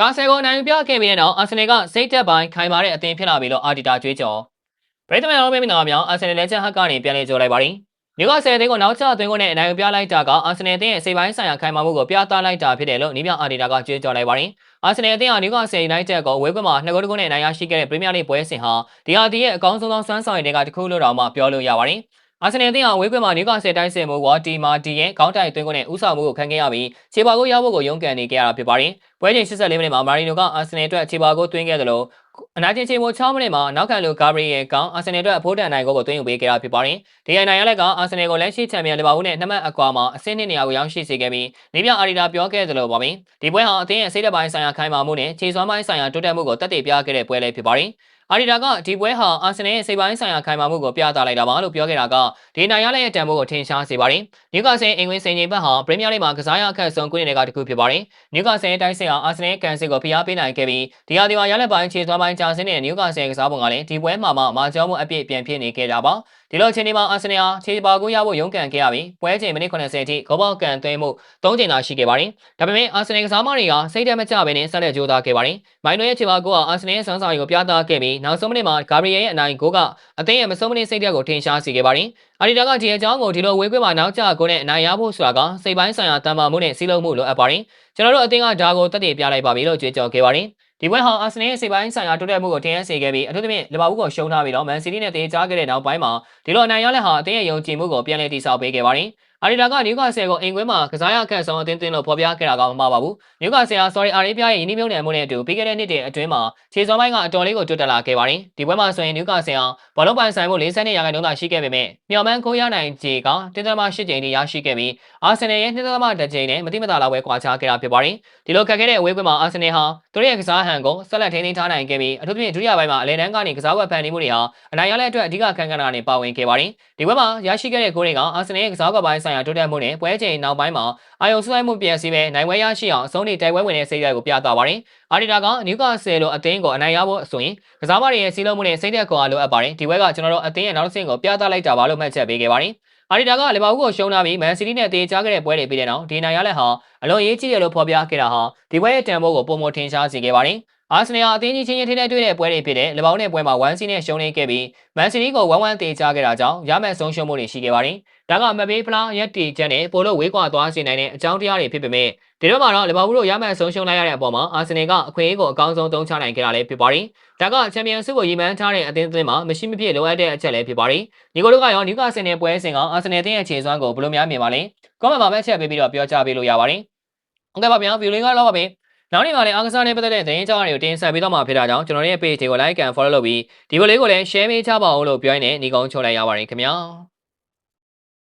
ကာဆယ်ကိုနိုင်ပြခဲ့ပြီးတဲ့နောက်အာဆင်နယ်ကစိတ်သက်ပိုင်းခိုင်မာတဲ့အသင်းဖြစ်လာပြီလို့အာဒီတာကြွေးကြော်ပရိသတ်များလုံးမင်းများများအာဆင်နယ်လက်ချက်ဟက်ကနေပြန်လည်ကြော်လိုက်ပါသည်နျူကာဆယ်အသင်းကိုနောက်ကျသွင်းကိုနဲ့အနိုင်ပြလိုက်တာကအာဆင်နယ်အသင်းရဲ့စိတ်ပိုင်းဆိုင်ရာခိုင်မာမှုကိုပြသလိုက်တာဖြစ်တယ်လို့နီးပြအာဒီတာကကြွေးကြော်လိုက်ပါသည်အာဆင်နယ်အသင်းဟာနျူကာဆယ်ယူနိုက်တက်ကိုဝဲကွက်မှာနှစ်ဂိုးတကုနဲ့အနိုင်ရရှိခဲ့တဲ့ပရီးမီးယားလိပွဲစဉ်ဟာဒီဟာဒီရဲ့အကောင်းဆုံးသောစွမ်းဆောင်ရည်တွေကတစ်ခုလို့တောင်မှပြောလို့ရပါတယ် အာဆင်နယ်အသင်းဟာဝေးကွင်းမှာနျူကာဆယ်တိုင်းဆင်မှုဝါတီမာတီရဲ့ခေါင်းတိုင်သွင်းကိုနဲ့ဥဆောင်မှုကိုခံခဲ့ရပြီးခြေပါကိုရဖို့ကိုရုန်းကန်နေခဲ့ရတာဖြစ်ပါတယ်။ပွဲချိန်84မိနစ်မှာမာရီနိုကအာဆင်နယ်အတွက်ခြေပါကိုသွင်းခဲ့တယ်လို့အနာကျင်ချိန်မို6မိနစ်မှာနောက်ခံလူဂါဘရီယယ်ကအာဆင်နယ်အတွက်အဖိုးတန်နိုင်ကိုကိုသွင်းယူပေးခဲ့တာဖြစ်ပါတယ်။ဒီနိုင်ရလက်ကအာဆင်နယ်ကိုလက်ရှိချန်ပီယံလီဗာပူးနဲ့နှစ်မှတ်အကွာမှာအဆင့်နှစ်နေရာကိုရောက်ရှိစေခဲ့ပြီးနေပြအာရီတာပြောခဲ့သလိုပါပဲ။ဒီပွဲဟာအသင်းရဲ့စိတ်ဓာတ်ပိုင်းဆိုင်ရာခိုင်မာမှုနဲ့ခြေစွမ်းပိုင်းဆိုင်ရာတိုးတက်မှုကိုတက်တည်ပြခဲ့တဲ့ပွဲလေးဖြစ်ပါတယ်။ အာဒီတာကဒီပွဲဟာအာဆင်နယ်ရဲ့စိတ်ပိုင်းဆိုင်ရာခိုင်မာမှုကိုပြသလိုက်တာပါလို့ပြောခဲ့တာကဒီနိုင်ရလက်ရဲ့တန်ဖိုးကိုထင်ရှားစေပါတယ်။နျူကာဆယ်အင်္ဂလန်စင်ချိန်ဘက်ဟာပရီးမီးယားလိမှာကစားရအခက်ဆုံးကုနေတွေကတစ်ခုဖြစ်ပါတယ်။နျူကာဆယ်တိုင်းဆယ်ဟာအာဆင်နယ်ကန်စစ်ကိုဖိအားပေးနိုင်ခဲ့ပြီးဒီဟာဒီမှာရလက်ပိုင်းခြေသွမ်းပိုင်းကြာဆင်းတဲ့နျူကာဆယ်ကစားပုံကလည်းဒီပွဲမှာမှမာကျောမှုအပြည့်ပြန်ဖြစ်နေခဲ့တာပါ။ ဒီလိုအချိန်ဒီမှာအာဆင်နယ်ဟာခြေပါကိုရဖို့ရုန်းကန်ခဲ့ရပြီးပွဲချိန်မိနစ်80အထိဂိုးပေါက်ကန်သွင်းမှု၃ချိန်သာရှိခဲ့ပါတယ်။ဒါပေမဲ့အာဆင်နယ်ကစားမတွေကစိတ်ဓာတ်မကျဘဲနဲ့ဆက်လက်ကြိုးစားခဲ့ပါတယ်။မိုင်နိုရဲ့ခြေပါကိုကအာဆင်နယ်ရဲ့စွမ်းဆောင်ရည်ကိုပြသခဲ့ပြီးနောက်ဆုံးမိနစ်မှာဂါဘရီယယ်ရဲ့အနိုင်ဂိုးကအသင်းရဲ့မဆုံးမနစ်စိတ်ဓာတ်ကိုထင်ရှားစေခဲ့ပါတယ်။အာဒီတာကဒီအကြောင်းကိုဒီလိုဝေးကွင်းမှာနောက်ကျကိုနဲ့အနိုင်ရဖို့ဆိုတာကစိတ်ပိုင်းဆိုင်ရာတန်မာမှုနဲ့စီးလုံးမှုလိုအပ်ပါတယ်။ကျွန်တော်တို့အသင်းကဒါကိုတက်တည်ပြလိုက်ပါပြီလို့ကြွေးကြော်ခဲ့ပါတယ်။ ဒီပွဲဟာအာဆင်နယ်ရဲ့စိတ်ပိုင်းဆိုင်ရာတိုးတက်မှုကိုထင်ဟပ်စေခဲ့ပြီးအထူးသဖြင့်လီဗာပူးကိုရှုံးထားပြီးတော့မန်စီးတီးနဲ့တေးကြားခဲ့တဲ့နောက်ပိုင်းမှာဒီလိုအနိုင်ရလက်ဟာအသင်းရဲ့ယုံကြည်မှုကိုပြန်လည်တည်ဆောက်ပေးခဲ့ပါတယ်။ အာရီတာကနျူကာဆယ်ကိုအိမ်ကွင်းမှာကစားရခက်ဆုံးအသင်းသွင်းလို့ဖော်ပြခဲ့တာကမမှားပါဘူး။နျူကာဆယ်ဟာ sorry အာရေးပြရဲ့ယင်းနှမြုံနယ်မှုနဲ့အတူပြီးခဲ့တဲ့နှစ်တည်းအတွင်းမှာခြေစွမ်းပိုင်းကအတော်လေးကိုတွတ်တက်လာခဲ့ပါတယ်။ဒီပွဲမှာဆိုရင်နျူကာဆယ်ဟာဘောလုံးပိုင်ဆိုင်မှု42ရာခိုင်နှုန်းသာရှိခဲ့ပေမဲ့မျှော်မှန်းခိုးရနိုင်ခြေက1.8ကြိမ်ထိရရှိခဲ့ပြီးအာဆင်နယ်ရဲ့2.1ကြိမ်နဲ့မတိမတာလောက်ပဲကွာခြားခဲ့တာဖြစ်ပါတယ်။ဒီလိုခက်ခဲတဲ့အဝေးကွင်းမှာအာဆင်နယ်ဟာသူတို့ရဲ့ကစားဟန်ကိုဆက်လက်ထိန်းသိမ်းထားနိုင်ခဲ့ပြီးအထူးသဖြင့်ဒုတိယပိုင်းမှာအလဲတန်းကနေကစားဝက်ဖန်တီးမှုတွေဟာအနိုင်ရတဲ့အတွက်အဓိကခံကဏ္ဍနဲ့ပါဝင်ခဲ့ပါတယ်။ဒီပွဲမှာရရှိခဲ့တဲ့ဂိုးတွေကအာဆင်နယ်ရဲ့ကစားကွက်ပိုင်းဆိုင်ရာတိုးတက်မှုနဲ့ပွဲချိန်နောက်ပိုင်းမှာအာယုံဆွဲမှုပြန်စီပဲနိုင်ပွဲရရှိအောင်အဆုံးထိတိုက်ပွဲဝင်တဲ့စိတ်ဓာတ်ကိုပြသပါတယ်။အာဒီတာကနျူကာဆယ်လိုအသင်းကိုအနိုင်ရဖို့ဆိုရင်ကစားမတွေရဲ့စီးလုံးမှုနဲ့စိတ်ဓာတ်ကိုအားလိုအပ်ပါတယ်။ဒီပွဲကကျွန်တော်တို့အသင်းရဲ့နောက်တစ်ဆင့်ကိုပြသလိုက်တာပါလို့မှတ်ချက်ပေးခဲ့ပါတယ်။အာဒီတာကလီဗာပူးကိုရှုံးထားပြီးမန်စီးတီးနဲ့တေချားခဲ့တဲ့ပွဲတွေပြီးတဲ့နောက်ဒီနိုင်ရလက်ဟာအလွန်ရေးကြီးတယ်လို့ဖော်ပြခဲ့တာဟာဒီပွဲရဲ့တန်ဖိုးကိုပုံမထင်ရှားစေခဲ့ပါတယ်။ အာဆင်နယ်ဟာအသင်းကြီးချင်းချင်းထိတဲ့တွေ့တဲ့ပွဲတွေဖြစ်တဲ့လဘောင်းနဲ့ပွဲမှာ1စီနဲ့ရှုံးနေခဲ့ပြီးမန်စီးတီးကို1-1တေချခဲ့တာကြောင့်ရမယ့်ဆုံးရှုံးမှုတွေရှိခဲ့ပါတယ်။ဒါကမပေးဖလားရက်တီချက်နဲ့ပိုလို့ဝေးကွာသွားစေနိုင်တဲ့အကြောင်းတရားတွေဖြစ်ပေမဲ့ဒီတော့မှာတော့လဘောင်းတို့ရမယ့်ဆုံးရှုံးလိုက်ရတဲ့အပေါ်မှာအာဆင်နယ်ကအခွင့်အရေးကိုအကောင်းဆုံးသုံးချနိုင်ခဲ့တာလည်းဖြစ်ပါတယ်။ဒါကချန်ပီယံဆုကိုရည်မှန်းထားတဲ့အသင်းအသင်းမှာမရှိမဖြစ်လိုအပ်တဲ့အချက်လည်းဖြစ်ပါတယ်။ဒီကိုတို့ကရောနျူကာဆယ်နယ်ပွဲစဉ်ကအာဆင်နယ်အသင်းရဲ့ခြေစွမ်းကိုဘယ်လိုများမြင်ပါလဲ။ကောမန့်မှာပဲချက်ပေးပြီးတော့ပြောကြားပေးလို့ရပါတယ်။ဟုတ်ကဲ့ပါဗျာဗီဒီယိုလေးကတော့ပါပဲ။ နောက်နေ့မှာလည်းအားကစားနဲ့ပတ်သက်တဲ့သတင်းကြောင်းတွေကိုတင်ဆက်ပေးတော့မှာဖြစ်တာကြောင့်ကျွန်တော်ရဲ့ page တွေကို like and follow လုပ်ပြီးဒီဗီဒီယိုလေးကိုလည်း share ပေးချပါအောင်လို့ပြောရင်းနဲ့ညီကုန်းချုပ်လိုက်ရပါတယ်ခင်ဗျာ